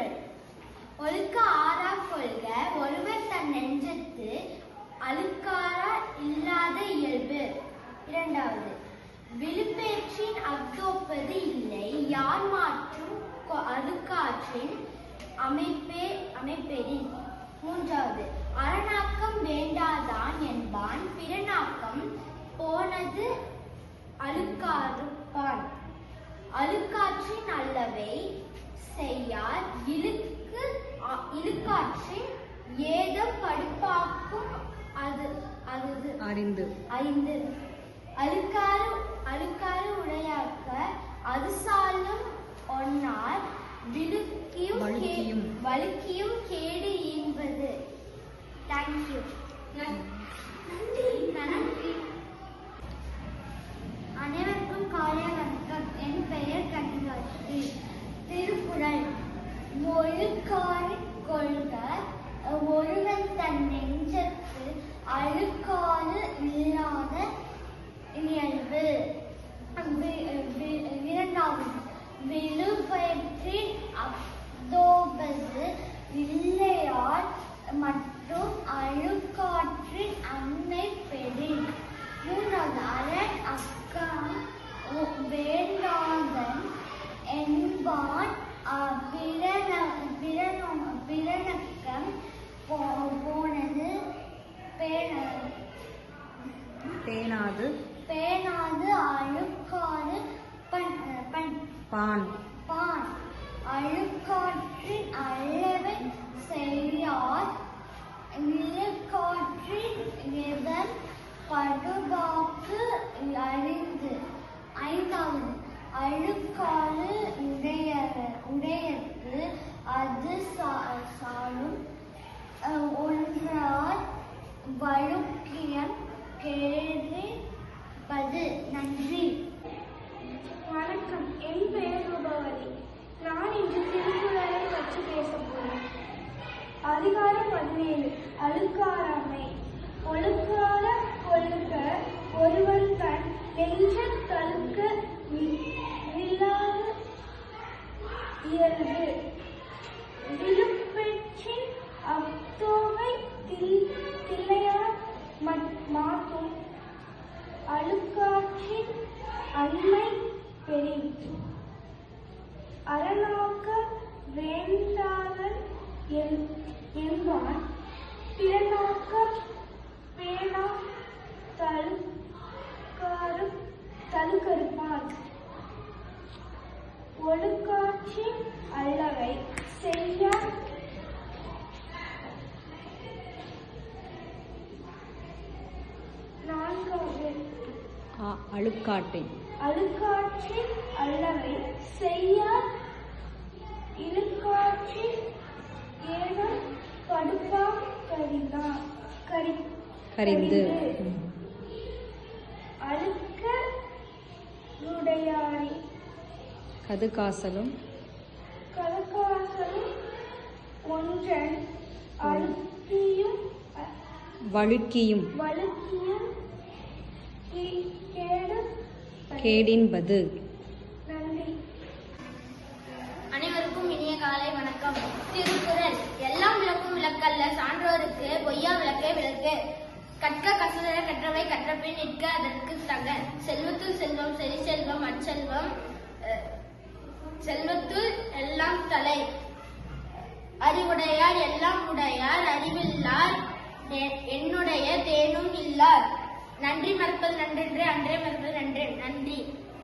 திருக்குறள் ஒழுக்க ஆறா கொள்க ஒருவர் தன் நெஞ்சத்து அழுக்காரா இல்லாத இயல்பு. இரண்டாவது விழுப்பேற்றின் அக்தோப்பது இல்லை யார் மாற்றும் அழுக்காற்றின் அமைப்பே அமைப்பெறின் மூன்றாவது அரணாக்கம் வேண்டாதான் என்பான் பிறனாக்கம் போனது அழுக்காறுப்பான். அழுக்காற்றின் அல்லவை செய்யார். இழுக்கு இழுக்காற்றின் ஏதம் படுப்பாக்கும் அது அது அறிந்து. ஐந்து. அழுக்காறு அழுக்காறு உடையாக்க அது சாலும் ஒன்னார் வழுக்கியும். வழுக்கியும் கேடு ஈன்பது தேங்க்யூ நன்றி அனைவருக்கும் காலை வணக்கம் என் பெயர் கண்காட்சி திருக்குறள் ஒழுக்காறு கொள்க ஒருவன் தன் நெஞ்சத்து அழுக்காறு இல்லாத இயல்பு வி- வி- இரண்டாவது விழுப்பற்றின் அக்தோபது இல்லையார் மற்றும் அழுக்காற்றின் அன்னை பெறின் மூன்றாவது அரண் அக்கம் ஒ- வேண்டாதன் பிறனொ- பிறனக்கம் போனது பேண பேணாது பேணாது அழுக்காறு பண் பண். பான். பான். அழுக்காற்றின் அளவை செய்யார். இழுக்காற்றின் எதன் படுபாக்கு அறிந்து ஐந்தாவது. அழுக்காறு உடைய உடையது அது சா- சாலும் ஒன்றால் வழுக்கியம் கேள்விப்பது நன்றி. வணக்கம். என் பெயர் ரூபவதி. நான் இன்று திருக்குறளை பற்றி பேச போகிறேன் அதிகாரம் பதினேழு. அழுக்காராமை ஒழுக்கார கொள்க ஒருவன் தன் நெஞ்ச தழுக்க அண்மை பெரின் அறநோக்க வேண்டாதன் என்பான். பிறநோக்க பேணா தழுக்காறு தழுக்கறுப்பான் ஒழுக்காட்சி அல்லவை செய்ய ஆ, அழுக்காட்டின். அழுக்காற்றின் அல்லவை செய்ய இழுக்காற்றின் ஏனம் படுப்பா கரிதா கரி கரிந்து. அழுக்க உடையாரி கது காசலும் கலக்காசலும் ஒன்றன் அழுத்தியும் வழுக்கியும். கேடின்பது. அனைவருக்கும் இனிய காலை வணக்கம். திருக்குறள். எல்லாம் விளக்கும் விளக்கல்ல. சான்றோருக்கு பொய்யா விளக்கே விளக்கு. கற்க கசதர கற்றவை கற்றபின் நிற்க அதற்கு தக. செல்வத்துள் செல்வம் செறி செல்வம் அச்செல்வம் அஹ், செல்வத்துள் எல்லாம் தலை. அறிவுடையார் எல்லாம் உடையார் அறிவில்லார் என்னுடைய தேனும் இல்லார். நன்றி மறப்பது நன்றென்று அன்றே மறப்பது நன்றே. நன்றி.